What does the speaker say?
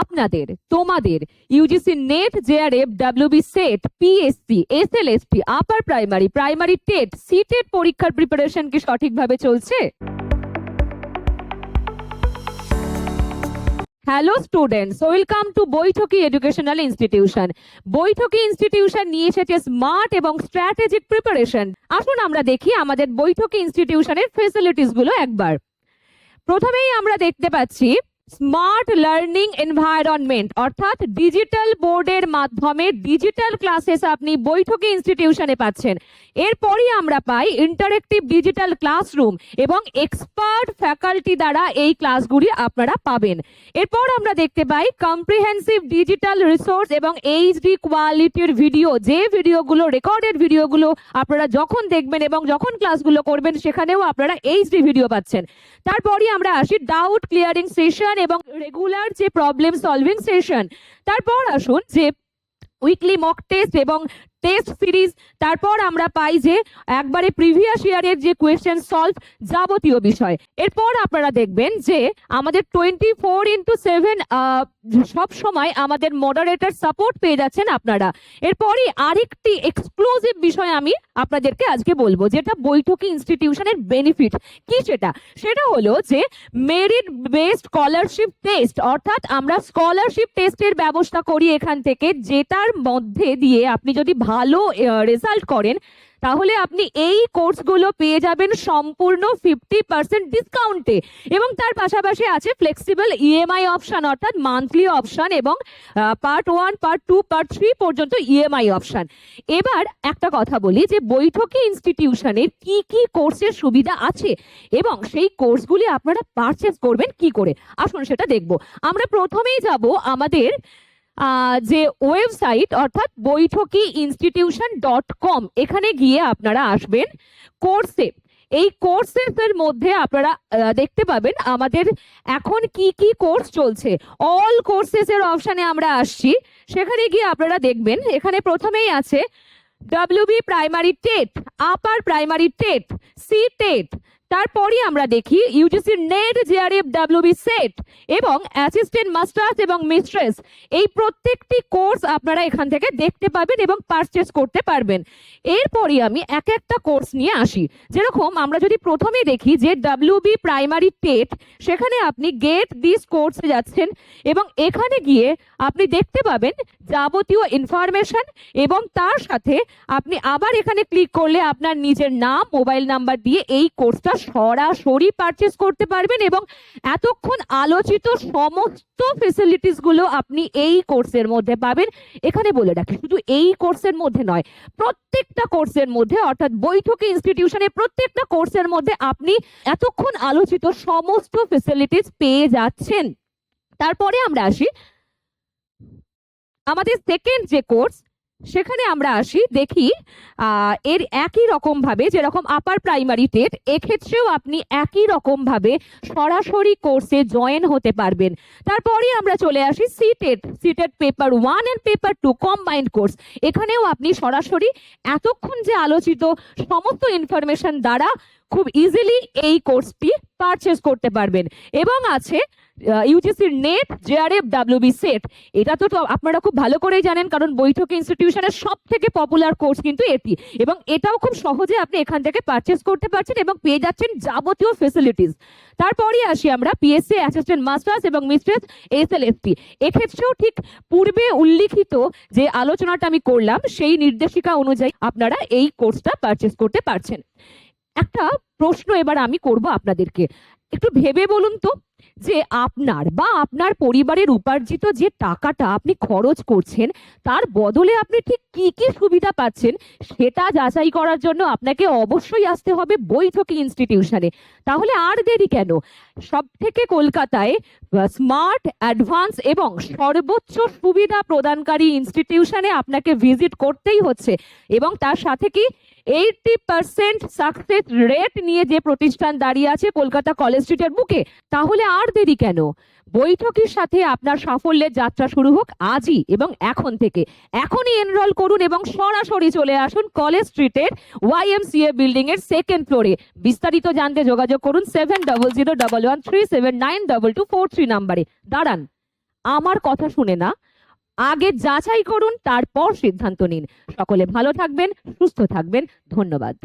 আপনাদের, তোমাদের UGC NET JRF WB SET PSC SLST upper primary primary TET CTET পরীক্ষার preparation কি সঠিকভাবে চলছে? Hello students welcome to Baithaki educational institution Baithaki institution নিয়ে এসেছে স্মার্ট এবং স্ট্র্যাটেজিক প্রিপারেশন আসুন আমরা দেখি আমাদের বৈঠকি ইনস্টিটিউশনের ফেসিলিটিসগুলো একবার। প্রথমেই আমরা দেখতে পাচ্ছি স্মার্ট লার্নিং এনভায়রনমেন্ট, অর্থাৎ ডিজিটাল বোর্ডের মাধ্যমে ডিজিটাল ক্লাসেস আপনি বৈঠকি ইনস্টিটিউশনে পাচ্ছেন। এরপরই আমরা পাই ইন্টারেক্টিভ ডিজিটাল ক্লাসরুম এবং এক্সপার্ট ফ্যাকাল্টি দ্বারা এই ক্লাসগুলি আপনারা পাবেন। এরপর আমরা দেখতে পাই কম্প্রিহেন্সিভ ডিজিটাল রিসোর্স এবং এইচডি কোয়ালিটির ভিডিও। যে ভিডিওগুলো, রেকর্ডেড ভিডিওগুলো আপনারা যখন দেখবেন এবং যখন ক্লাসগুলো করবেন, সেখানেও আপনারা এইচডি ভিডিও পাচ্ছেন। তারপরই আমরা আসি ডাউট ক্লিয়ারিং সেশন এবং রেগুলার যে প্রবলেম সলভিং সেশন তারপর আসুন যে উইকলি মক টেস্ট এবং টেস্ট সিরিজ তারপর আমরা পাই যে একবারে প্রিভিয়াস ইয়ারের যে কোয়েশ্চেন সলভ যাবতীয় বিষয়। এরপর আপনারা দেখবেন যে আমাদের টোয়েন্টি ফোর ইন্টু সেভেন সব সময় আমাদের মডারেটর সাপোর্ট পেয়ে যাচ্ছেন আপনারা। এরপরই আরেকটি এক্সক্লুসিভ বিষয় আমি আপনাদেরকে আজকে বলব, যেটা বৈঠকি ইনস্টিটিউশনের বেনিফিট কি সেটা? সেটা হলো যে মেরিট বেসড স্কলারশিপ টেস্ট অর্থাৎ আমরা স্কলারশিপ টেস্টের ব্যবস্থা করি এখান থেকে, যেটার মধ্যে দিয়ে আপনি যদি ভালো রেজাল্ট করেন, তাহলে আপনি এই কোর্সগুলো পেয়ে যাবেন সম্পূর্ণ ফিফটি পার্সেন্ট ডিসকাউন্টে এবং তার পাশাপাশি আছে ফ্লেক্সিবল ইএমআই অপশান অর্থাৎ মান্থলি অপশান এবং part one part two part three পর্যন্ত ইএমআই অপশান এবার একটা কথা বলি যে বৈঠকি ইনস্টিটিউশনে কি কি কোর্সের সুবিধা আছে এবং সেই কোর্সগুলি আপনারা পারচেস করবেন কি করে? আসুন সেটা দেখব। আমরা প্রথমেই যাব আমাদের যে ওয়েবসাইট অর্থাৎ বৈঠকি ইনস্টিটিউশন ডট কম এখানে গিয়ে আপনারা আসবেন কোর্সে এই কোর্সেস এর মধ্যে আপনারা দেখতে পাবেন আমাদের এখন কি কি কোর্স চলছে। অল কোর্সেস এর অপশনে আমরা আসছি। সেখানে গিয়ে আপনারা দেখবেন, এখানে প্রথমেই আছে WB primary TET upper primary TET C TET তারপরই আমরা দেখি UGC NET JRF WB SET এবং অ্যাসিস্ট্যান্ট মাস্টার্স এবং মিস্ট্রেস এই প্রত্যেকটি কোর্স আপনারা এখান থেকে দেখতে পাবেন এবং পারচেস করতে পারবেন। এরপরই আমি এক একটা কোর্স নিয়ে আসি। যেরকম আমরা যদি প্রথমে দেখি যে ডাব্লিউবি প্রাইমারি টেট, সেখানে আপনি গেট দিস কোর্সে যাচ্ছেন এবং এখানে গিয়ে আপনি দেখতে পাবেন যাবতীয় ইনফরমেশন এবং তার সাথে আপনি আবার এখানে ক্লিক করলে আপনার নিজের নাম মোবাইল নাম্বার দিয়ে এই কোর্সটা সরাসরি পারচেস করতে পারবেন এবং এতক্ষণ আলোচিত সমস্ত ফেসিলিটিসগুলো আপনি এই কোর্সের মধ্যে পাবেন। এখানে বলে রাখি, শুধু এই কোর্সের মধ্যে নয়, প্রত্যেকটা কোর্সের মধ্যে, অর্থাৎ বৈঠকি ইনস্টিটিউশনের প্রত্যেকটা কোর্সের মধ্যে আপনি এতক্ষণ আলোচিত সমস্ত ফেসিলিটিস পেয়ে যাচ্ছেন। তারপরে আমরা আসি, আমাদের সেকেন্ড যে কোর্স সেখানে আমরা আসি, দেখি এর একই রকম ভাবে যেরকম আপার প্রাইমারি টেট এক্ষেত্রেও আপনি একই রকম ভাবে সরাসরি কোর্সে জয়েন হতে পারবেন। তারপরে আমরা চলে আসি CTET CTET paper one and paper two combined course এখানেও আপনি সরাসরি এতক্ষণ যে আলোচিত সমস্ত ইনফরমেশন দ্বারা খুব ইজিলি এই কোর্সটি পারচেস করতে পারবেন। এবং আছে ইউজিসির নেট জেআরএফ ডাব্লিউবি সেট এটা তো আপনারা খুব ভালো করেই জানেন, কারণ বৈঠক ইনস্টিটিউশনের সব থেকে পপুলার কোর্স কিন্তু এটি। এবং এটাও খুব সহজে আপনি এখান থেকে পারচেস করতে পারছেন এবং পেয়ে যাচ্ছেন যাবতীয় ফেসিলিটিস তারপরই আসি আমরা পিএসসি অ্যাসিস্ট্যান্ট মাস্টার্স এবং মিস্ট্রেস এসএলএসটি এক্ষেত্রেও ঠিক পূর্বে উল্লিখিত যে আলোচনাটা আমি করলাম, সেই নির্দেশিকা অনুযায়ী আপনারা এই কোর্সটা পারচেস করতে পারছেন। একটা প্রশ্ন এবার আমি করব আপনাদেরকে। একটু ভেবে বলুন তো যে আপনার বা আপনার পরিবারের উপার্জিত যে টাকাটা আপনি খরচ করছেন, তার বদলে আপনি ঠিক কি কি সুবিধা পাচ্ছেন, সেটা যাচাই করার জন্য আপনাকে অবশ্যই আসতে হবে বৈঠকি ইনস্টিটিউশনে তাহলে আর দেরি কেন? সব থেকে কলকাতায় স্মার্ট অ্যাডভান্স এবং সর্বোচ্চ সুবিধা প্রদানকারী ইনস্টিটিউশনে আপনাকে ভিজিট করতেই হচ্ছে এবং তার সাথে কি এইটটি পার্সেন্ট সাকসেস রেট নিয়ে যে প্রতিষ্ঠান দাঁড়িয়ে আছে কলকাতা কলেজ স্ট্রিটের বুকে, তাহলে আর দেরি কেন? বৈঠকের সাথে আপনার সাফল্যের যাত্রা শুরু হোক আজই এবং এখন থেকে। এখনই এনরোল করুন এবং সরাসরি চলে আসুন কলেজ স্ট্রিটের ওয়াইএমসিএ বিল্ডিং এর সেকেন্ড ফ্লোরে বিস্তারিত জানতে যোগাযোগ করুন seven double zero double one three seven nine double two four three নাম্বারে দাঁড়ান, আমার কথা শুনে না। আগে যাচাই করুন তারপর সিদ্ধান্ত নিন। সকলে ভালো থাকবেন সুস্থ থাকবেন। ধন্যবাদ।